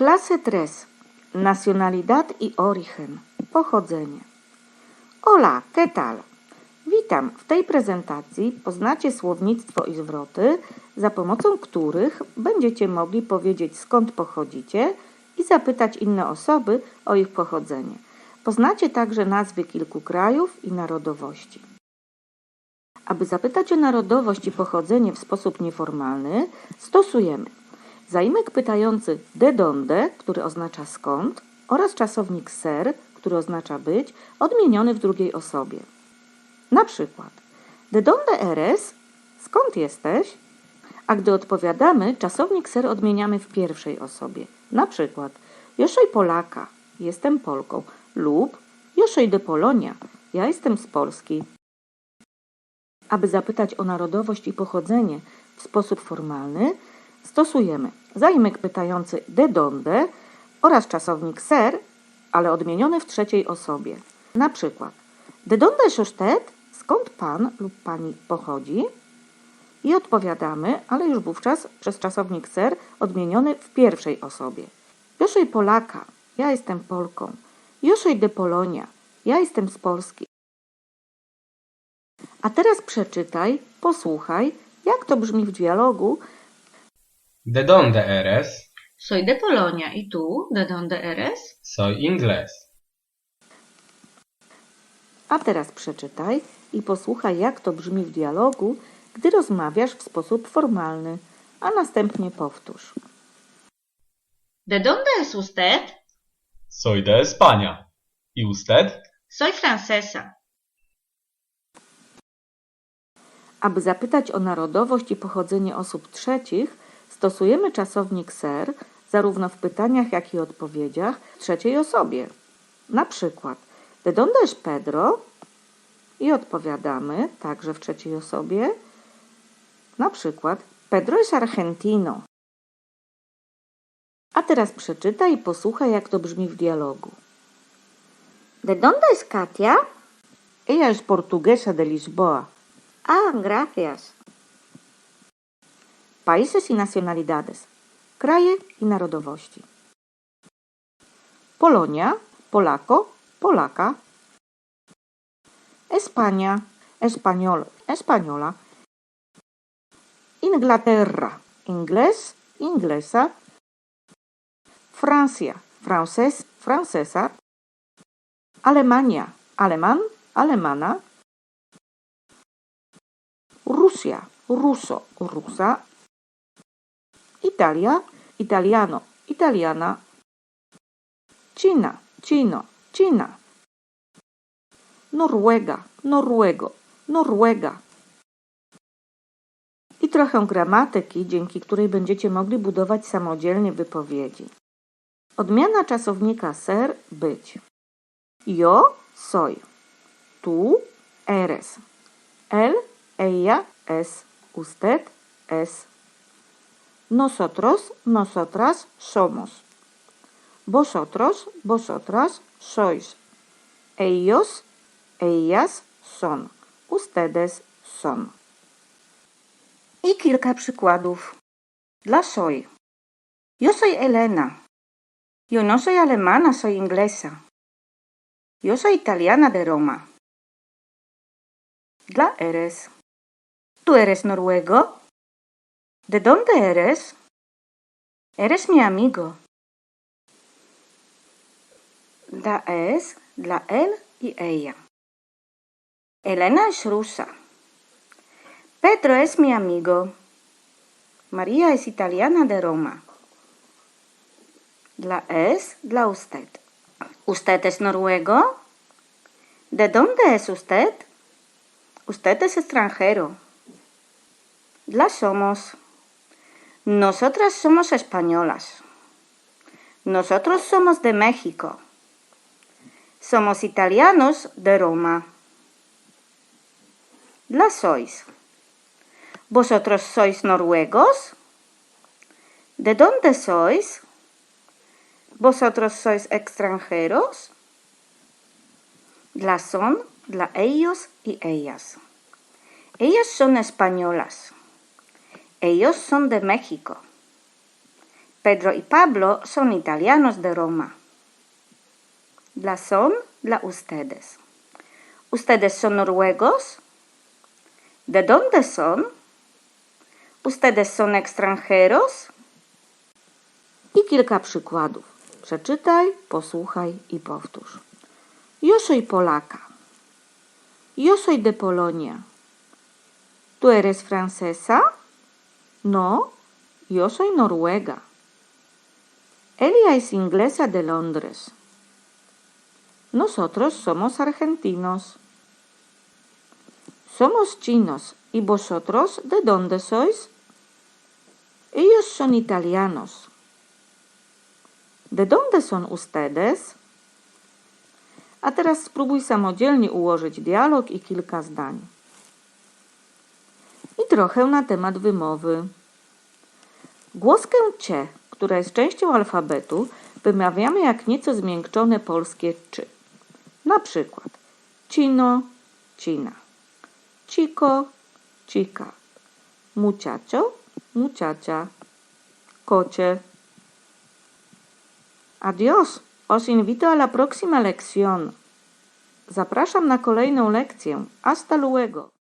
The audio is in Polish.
Clase 3. Nacionalidad y origen. Pochodzenie. Hola, ¿qué tal? Witam. W tej prezentacji poznacie słownictwo i zwroty, za pomocą których będziecie mogli powiedzieć skąd pochodzicie i zapytać inne osoby o ich pochodzenie. Poznacie także nazwy kilku krajów i narodowości. Aby zapytać o narodowość i pochodzenie w sposób nieformalny, stosujemy zaimek pytający de donde, który oznacza skąd, oraz czasownik ser, który oznacza być, odmieniony w drugiej osobie. Na przykład, de donde eres? Skąd jesteś? A gdy odpowiadamy, czasownik ser odmieniamy w pierwszej osobie. Na przykład, yo soy Polaka, jestem Polką, lub yo soy de Polonia, ja jestem z Polski. Aby zapytać o narodowość i pochodzenie w sposób formalny, stosujemy zaimek pytający de donde oraz czasownik ser, ale odmieniony w trzeciej osobie. Na przykład, de donde es usted? Skąd pan lub pani pochodzi? I odpowiadamy, ale już wówczas przez czasownik ser odmieniony w pierwszej osobie. Yo soy Polaka, ja jestem Polką. Yo soy de Polonia, ja jestem z Polski. A teraz przeczytaj, posłuchaj, jak to brzmi w dialogu. ¿De dónde eres? Soy de Polonia. ¿Y tú? ¿De dónde eres? Soy inglés. A teraz przeczytaj i posłuchaj, jak to brzmi w dialogu, gdy rozmawiasz w sposób formalny, a następnie powtórz. ¿De dónde es usted? Soy de España. ¿Y usted? Soy francesa. Aby zapytać o narodowość i pochodzenie osób trzecich, stosujemy czasownik ser zarówno w pytaniach, jak i odpowiedziach w trzeciej osobie. Na przykład, de donde es Pedro? I odpowiadamy także w trzeciej osobie. Na przykład, Pedro es argentino. A teraz przeczytaj i posłuchaj, jak to brzmi w dialogu. ¿De dónde es Katia? Ella es portuguesa de Lisboa. Ah, gracias. Países y nacionalidades. Kraje i narodowości. Polonia, Polako, Polaka. España, Español, Española. Inglaterra, Inglés, Inglesa. Francia, Francés, Francesa. Alemania, Aleman, Alemana. Rusia, Ruso, Rusa. Italia, Italiano, Italiana. Cina, Cino, Cina. Noruega, Noruego, Noruega. I trochę gramatyki, dzięki której będziecie mogli budować samodzielnie wypowiedzi. Odmiana czasownika ser być. Yo soy. Tu eres. Él, ella, es. Usted, es. Nosotros, nosotras somos. Vosotros, vosotras sois. Ellos, ellas son. Ustedes son. I kilka przykładów. Dla soy. Yo soy Elena. Yo no soy alemana, soy inglesa. Yo soy italiana de Roma. Dla eres. ¿Tú eres noruego? ¿De dónde eres? Eres mi amigo. Dla es, dla él y ella. Elena es rusa. Pedro es mi amigo. María es italiana de Roma. Dla es, dla usted. ¿Usted es noruego? ¿De dónde es usted? Usted es extranjero. Dla somos. Nosotras somos españolas. Nosotros somos de México. Somos italianos de Roma. Dla sois. ¿Vosotros sois noruegos? ¿De dónde sois? ¿Vosotros sois extranjeros? Dla son, dla ellos y ellas. Ellas son españolas. Ellos son de México. Pedro y Pablo son italianos de Roma. Dla son, dla ustedes. ¿Ustedes son noruegos? ¿De dónde son? ¿Ustedes son extranjeros? I kilka przykładów. Przeczytaj, posłuchaj i powtórz. Yo soy Polaka. Yo soy de Polonia. ¿Tú eres francesa? No, yo soy noruega. Ella es inglesa de Londres. Nosotros somos argentinos. Somos chinos. ¿Y vosotros de dónde sois? Ellos son italianos. ¿De dónde son ustedes? A teraz spróbuj samodzielnie ułożyć dialog i kilka zdań. I trochę na temat wymowy. Głoskę cie, która jest częścią alfabetu, wymawiamy jak nieco zmiękczone polskie czy. Na przykład cino, cina, chico, chica, muchacho, muchacha, kocie. Adiós. Os invito a la próxima lección. Zapraszam na kolejną lekcję. Hasta luego.